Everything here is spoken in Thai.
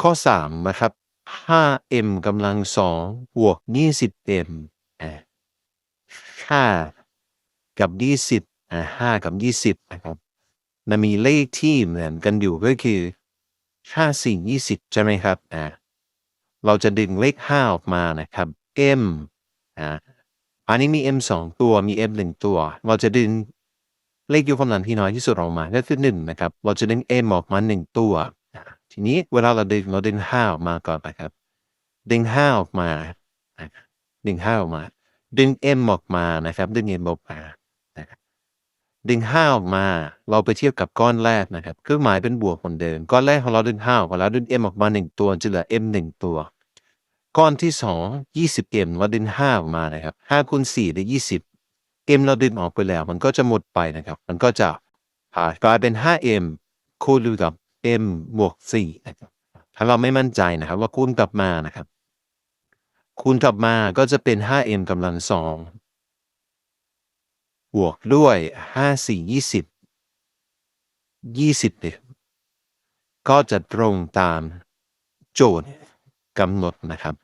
ข้อ 3 นะครับ 5m กำลัง2บวก 20m อ่ากับ 20อ่า5กับ 20 นะครับมันมีเลขที่เหมือนกันอยู่ก็คือ5 4 20 ใช่ไหมครับอ่าเราจะดึงเลข 5 ออกมานะครับ m อ่าอันนี้มี m 2 ตัวมี m 1 ตัว เราจะดึงเลขยกกำลังที่น้อยที่สุดออกมาก็คือ1นะครับ เราจะดึง m ออกมา 1 ตัว ทีนี้เวลาเราดึงเราดึง5ออกมาก่อนนะครับ ดึง5ออกมา ดึง5ออกมา ดึง m ออกมานะครับ ดึง m ออกมาดึง5ออกมา เราไปเทียบกับก้อนแรกนะครับเครื่องหมายเป็นบวกเหมือนเดิม ก้อนแรกของเราดึง5ออกมาแล้วดึง m ออกมา1ตัวจะเหลือ m 1ตัว ก้อนที่2 20m เกมเราดึง5ออกมานะครับ5คูณ4ได้20 m เอ็มเราดึงออกไปแล้ว มันก็จะหมดไปนะครับ มันก็จะกลายเป็น 5m คูณกับ m บวก4นะครับถ้าเราไม่มั่นใจนะครับ ว่าคูณกลับมานะครับ คูณกลับมาก็จะเป็น 5m กำลังสองบวกด้วย 5 4 20 20เนี่ยก็จะตรงตามโจทย์กำหนดนะครับ